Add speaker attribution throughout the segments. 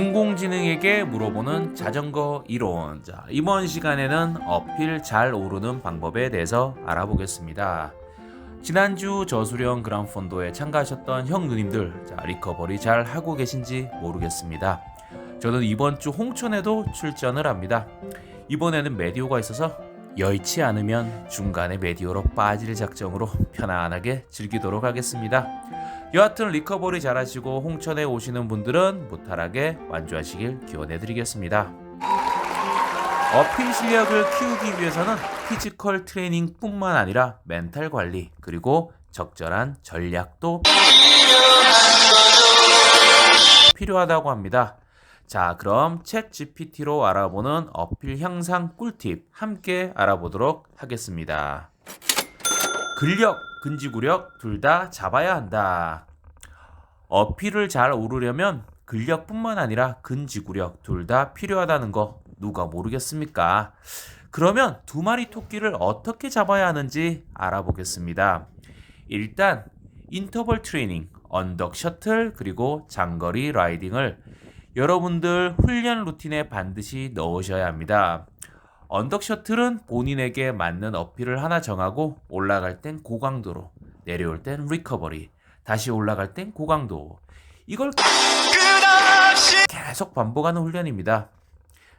Speaker 1: 인공지능에게 물어보는 자전거 이론. 자, 이번 시간에는 어필 잘 오르는 방법에 대해서 알아보겠습니다. 지난주 저수령 그란폰도에 참가하셨던 형 누님들, 자, 리커버리 잘 하고 계신지 모르겠습니다. 저는 이번 주 홍천에도 출전을 합니다. 이번에는 메디오가 있어서 여의치 않으면 중간에 메디오로 빠질 작정으로 편안하게 즐기도록 하겠습니다. 여하튼 리커버리 잘하시고 홍천에 오시는 분들은 무탈하게 완주하시길 기원해드리겠습니다. 어필 실력을 키우기 위해서는 피지컬 트레이닝뿐만 아니라 멘탈 관리 그리고 적절한 전략도 필요하다고 합니다. 자, 그럼 챗 GPT로 알아보는 어필 향상 꿀팁 함께 알아보도록 하겠습니다. 근력, 근지구력 둘 다 잡아야 한다. 어필을 잘 오르려면 근력뿐만 아니라 근지구력 둘 다 필요하다는 거 누가 모르겠습니까? 그러면 두 마리 토끼를 어떻게 잡아야 하는지 알아보겠습니다. 일단 인터벌 트레이닝, 언덕 셔틀 그리고 장거리 라이딩을 여러분들 훈련 루틴에 반드시 넣으셔야 합니다. 언덕 셔틀은 본인에게 맞는 어필을 하나 정하고 올라갈 땐 고강도로, 내려올 땐 리커버리, 다시 올라갈 땐 고강도. 이걸 계속 반복하는 훈련입니다.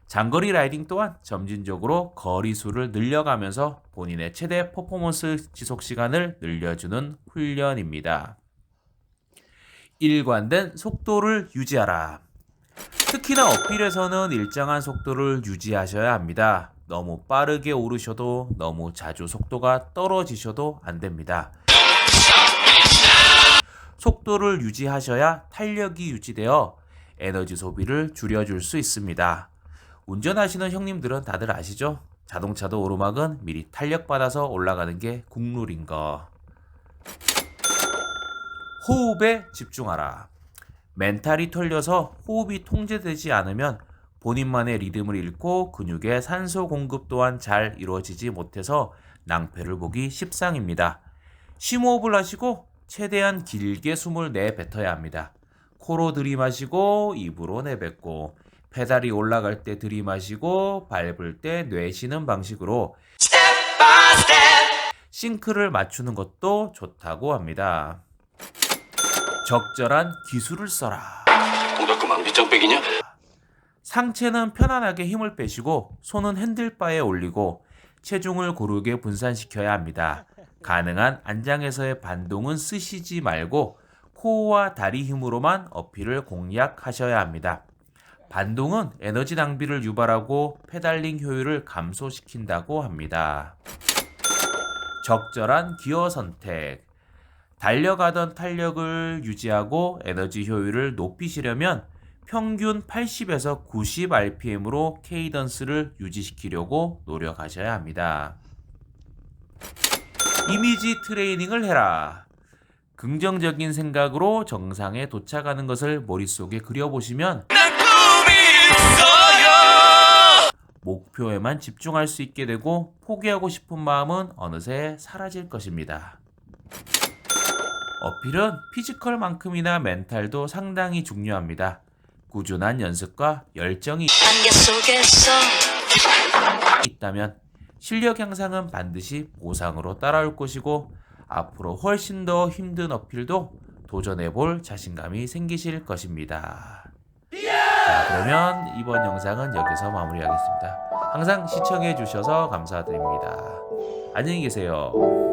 Speaker 1: 장거리 라이딩 또한 점진적으로 거리 수를 늘려가면서 본인의 최대 퍼포먼스 지속 시간을 늘려주는 훈련입니다. 일관된 속도를 유지하라. 특히나 어필에서는 일정한 속도를 유지하셔야 합니다. 너무 빠르게 오르셔도 너무 자주 속도가 떨어지셔도 안 됩니다. 속도를 유지하셔야 탄력이 유지되어 에너지 소비를 줄여줄 수 있습니다. 운전하시는 형님들은 다들 아시죠? 자동차도 오르막은 미리 탄력받아서 올라가는 게 국룰인 거. 호흡에 집중하라. 멘탈이 털려서 호흡이 통제되지 않으면 본인만의 리듬을 잃고 근육의 산소 공급 또한 잘 이루어지지 못해서 낭패를 보기 십상입니다. 심호흡을 하시고 최대한 길게 숨을 내뱉어야 합니다. 코로 들이마시고 입으로 내뱉고 페달이 올라갈 때 들이마시고 밟을 때 뇌쉬는 방식으로 싱크를 맞추는 것도 좋다고 합니다. 적절한 기술을 써라.
Speaker 2: 밑장빼기냐?
Speaker 1: 상체는 편안하게 힘을 빼시고 손은 핸들바에 올리고 체중을 고르게 분산시켜야 합니다. 가능한 안장에서의 반동은 쓰시지 말고 코어와 다리 힘으로만 어필을 공략하셔야 합니다. 반동은 에너지 낭비를 유발하고 페달링 효율을 감소시킨다고 합니다. 적절한 기어 선택. 달려가던 탄력을 유지하고 에너지 효율을 높이시려면 평균 80에서 90 rpm으로 케이던스를 유지시키려고 노력하셔야 합니다. 이미지 트레이닝을 해라. 긍정적인 생각으로 정상에 도착하는 것을 머릿속에 그려보시면 목표에만 집중할 수 있게 되고 포기하고 싶은 마음은 어느새 사라질 것입니다. 어필은 피지컬만큼이나 멘탈도 상당히 중요합니다. 꾸준한 연습과 열정이 있다면 실력 향상은 반드시 보상으로 따라올 것이고 앞으로 훨씬 더 힘든 어필도 도전해 볼 자신감이 생기실 것입니다. 자, 그러면 이번 영상은 여기서 마무리하겠습니다. 항상 시청해 주셔서 감사드립니다. 안녕히 계세요.